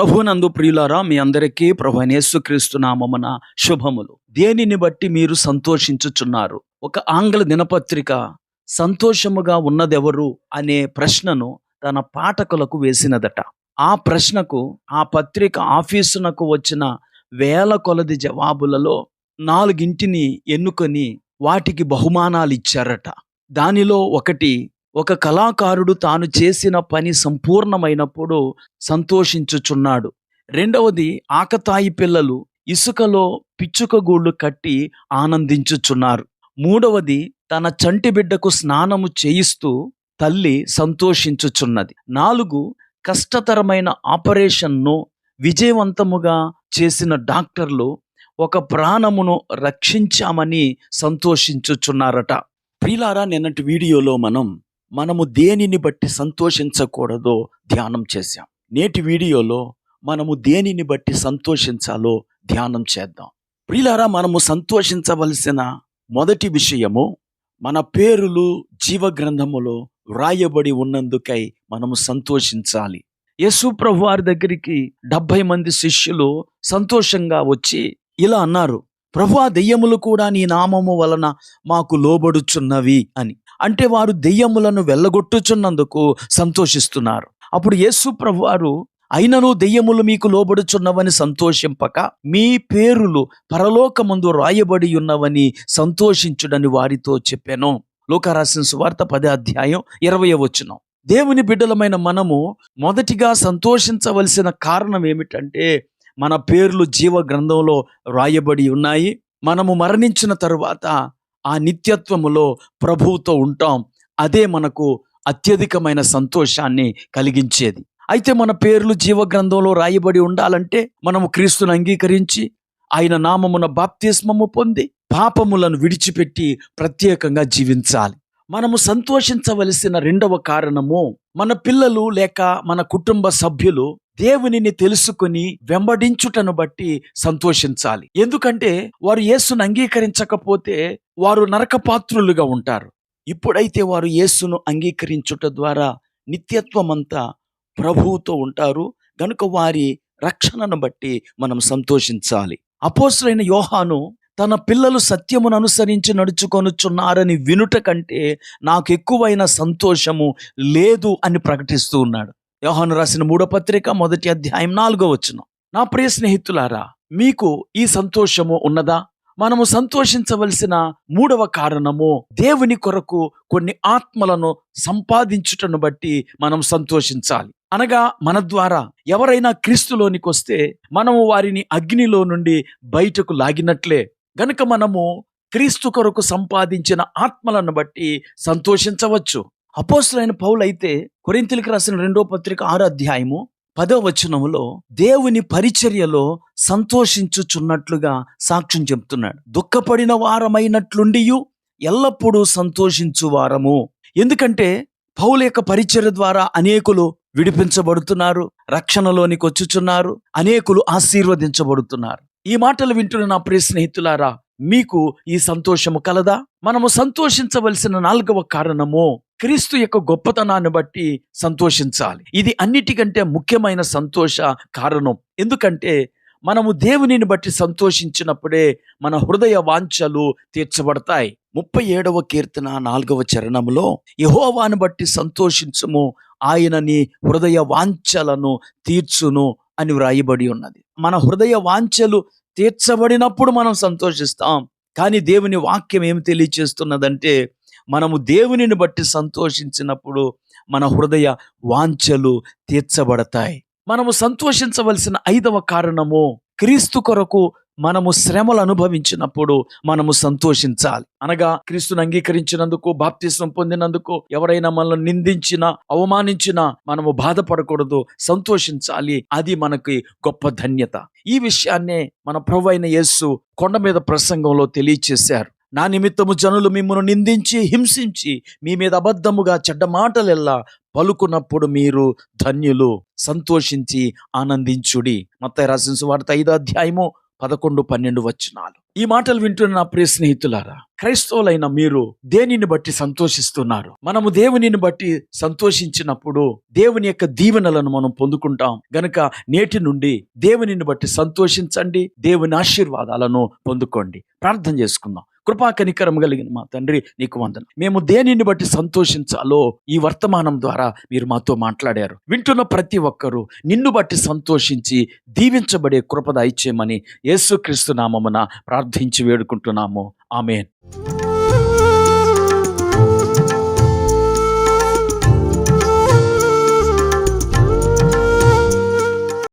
ప్రభునందు ప్రియులారా మీ అందరికీ ప్రభు యేసుక్రీస్తు నామమున శుభములు. దేనిని బట్టి మీరు సంతోషించుచున్నారు? ఒక ఆంగ్ల దినపత్రిక సంతోషముగా ఉన్నదెవరు అనే ప్రశ్నను తన పాఠకులకు వేసినదట. ఆ ప్రశ్నకు ఆ పత్రిక ఆఫీసునకు వచ్చిన వేల కొలది జవాబులలో నాలుగింటిని ఎన్నుకొని వాటికి బహుమానాలు ఇచ్చారట దానిలో ఒకటి ఒక కళాకారుడు తాను చేసిన పని సంపూర్ణమైనప్పుడు సంతోషించుచున్నాడు. రెండవది ఆకతాయి పిల్లలు ఇసుకలో పిచ్చుకగూళ్ళు కట్టి ఆనందించుచున్నారు. మూడవది తన చంటి బిడ్డకు స్నానము చేయిస్తూ తల్లి సంతోషించుచున్నది. నాలుగు కష్టతరమైన ఆపరేషన్ను విజయవంతముగా చేసిన డాక్టర్లు ఒక ప్రాణమును రక్షించామని సంతోషించుచున్నారట. ప్రిలారా నిన్నటి వీడియోలో మనం మనము దేనిని బట్టి సంతోషించకూడదో ధ్యానం చేశాం. నేటి వీడియోలో మనము దేనిని బట్టి సంతోషించాలో ధ్యానం చేద్దాం. ప్రియులారా మనము సంతోషించవలసిన మొదటి విషయము మన పేరులు జీవగ్రంథములో వ్రాయబడి ఉన్నందుకై మనము సంతోషించాలి. యేసు ప్రభు వారి దగ్గరికి డెబ్భై మంది శిష్యులు సంతోషంగా వచ్చి ఇలా అన్నారు. ప్రభు ఆ దెయ్యములు కూడా నీ నామము వలన మాకు లోబడుచున్నవి అని. అంటే వారు దెయ్యములను వెళ్ళగొట్టుచున్నందుకు సంతోషిస్తున్నారు. అప్పుడు యేసు ప్రభు వారు అయినను దెయ్యములు మీకు లోబడుచున్నవని సంతోషింపక మీ పేరులు పరలోకమందు రాయబడి ఉన్నవని సంతోషించుడని వారితో చెప్పాను. లోకరాసిన సువార్త పదే అధ్యాయం ఇరవై వచ్చిన దేవుని బిడ్డలమైన మనము మొదటిగా సంతోషించవలసిన కారణం ఏమిటంటే మన పేర్లు జీవ గ్రంథంలో రాయబడి ఉన్నాయి. మనము మరణించిన తరువాత ఆ నిత్యత్వములో ప్రభువుతో ఉంటాం. అదే మనకు అత్యధికమైన సంతోషాన్ని కలిగించేది. అయితే మన పేర్లు జీవ గ్రంథంలో రాయబడి ఉండాలంటే మనము క్రీస్తును అంగీకరించి ఆయన నామమున బాప్తిస్మము పొంది పాపములను విడిచిపెట్టి ప్రత్యేకంగా జీవించాలి. మనము సంతోషించవలసిన రెండవ కారణము మన పిల్లలు లేక మన కుటుంబ సభ్యులు దేవునిని తెలుసుకుని వెంబడించుటను బట్టి సంతోషించాలి. ఎందుకంటే వారు యేసును అంగీకరించకపోతే వారు నరకపాత్రులుగా ఉంటారు. ఇప్పుడైతే వారు యేసును అంగీకరించుట ద్వారా నిత్యత్వమంతా ప్రభువుతో ఉంటారు. గనుక వారి రక్షణను బట్టి మనం సంతోషించాలి. అపోసులైన యోహాను తన పిల్లలు సత్యమును అనుసరించి నడుచుకొనుచున్నారని వినుట కంటే నాకు ఎక్కువైన సంతోషము లేదు అని ప్రకటిస్తూ ఉన్నాడు. యోహాను రాసిన మూడో పత్రిక మొదటి అధ్యాయం నాలుగో వచ్చును నా ప్రియ స్నేహితులారా మీకు ఈ సంతోషము ఉన్నదా? మనము సంతోషించవలసిన మూడవ కారణము దేవుని కొరకు కొన్ని ఆత్మలను సంపాదించుటను బట్టి మనం సంతోషించాలి. అనగా మన ద్వారా ఎవరైనా క్రీస్తులోనికి వస్తే మనము వారిని అగ్నిలో నుండి బయటకు లాగినట్లే. గనుక మనము క్రీస్తు కొరకు సంపాదించిన ఆత్మలను బట్టి సంతోషించవచ్చు. అపోస్తులైన పౌలైతే కొరింతలకు రాసిన రెండో పత్రిక ఆరో అధ్యాయము పదో వచనములో దేవుని పరిచర్యలో సంతోషించుచున్నట్లుగా సాక్ష్యం చెప్తున్నాడు. దుఃఖపడిన వారమైనట్లుండియు ఎల్లప్పుడూ సంతోషించు వారము. ఎందుకంటే పౌల యొక్క పరిచర్య ద్వారా అనేకులు విడిపించబడుతున్నారు రక్షణలోనికి వచ్చుచున్నారు అనేకులు ఆశీర్వదించబడుతున్నారు. ఈ మాటలు వింటున్న నా ప్రియ స్నేహితులారా మీకు ఈ సంతోషము కలదా? మనము సంతోషించవలసిన నాలుగవ కారణము క్రీస్తు యొక్క గొప్పతనాన్ని బట్టి సంతోషించాలి. ఇది అన్నిటికంటే ముఖ్యమైన సంతోష కారణం. ఎందుకంటే మనము దేవునిని బట్టి సంతోషించినప్పుడే మన హృదయ వాంఛలు తీర్చబడతాయి. ముప్పై ఏడవ కీర్తన నాలుగవ చరణంలో యహోవాను బట్టి సంతోషించుము ఆయనని హృదయ వాంఛలను తీర్చును అని వ్రాయబడి ఉన్నది. మన హృదయ వాంఛలు తీర్చబడినప్పుడు మనం సంతోషిస్తాం. కానీ దేవుని వాక్యం ఏమి తెలియచేస్తున్నదంటే మనము దేవునిని బట్టి సంతోషించినప్పుడు మన హృదయ వాంఛలు తీర్చబడతాయి. మనము సంతోషించవలసిన ఐదవ కారణము క్రీస్తు కొరకు మనము శ్రమలు అనుభవించినప్పుడు మనము సంతోషించాలి. అనగా క్రీస్తుని అంగీకరించినందుకు బాప్తిసం పొందినందుకు ఎవరైనా మనల్ని నిందించినా అవమానించినా మనము బాధపడకూడదు సంతోషించాలి. అది మనకి గొప్ప ధన్యత. ఈ విషయాన్నే మన ప్రభు అయిన యేస్సు కొండ మీద ప్రసంగంలో తెలియచేశారు. నా నిమిత్తము జనులు మిమ్మల్ని నిందించి హింసించి మీ మీద అబద్ధముగా చెడ్డ మాటలెల్లా పలుకున్నప్పుడు మీరు ధన్యులు సంతోషించి ఆనందించుడి. మత్త రాసిన వార్త ఐదో అధ్యాయము పదకొండు పన్నెండు వచ్చినాలు ఈ మాటలు వింటున్న నా ప్రియ స్నేహితులారా క్రైస్తవులైన మీరు దేనిని బట్టి సంతోషిస్తున్నారు? మనము దేవునిని బట్టి సంతోషించినప్పుడు దేవుని యొక్క దీవెనలను మనం పొందుకుంటాం. గనుక నేటి నుండి దేవునిని బట్టి సంతోషించండి దేవుని ఆశీర్వాదాలను పొందుకోండి. ప్రార్థన చేసుకుందాం. కృపా కనికరం కలిగిన మా తండ్రి నీకు వందన. మేము దేనిని బట్టి సంతోషించాలో ఈ వర్తమానం ద్వారా మీరు మాతో మాట్లాడారు. వింటున్న ప్రతి ఒక్కరూ నిన్ను బట్టి సంతోషించి దీవించబడే కృపద ఇచ్చేయమని యేసుక్రీస్తు నామమున ప్రార్థించి వేడుకుంటున్నాము. ఆమెన్.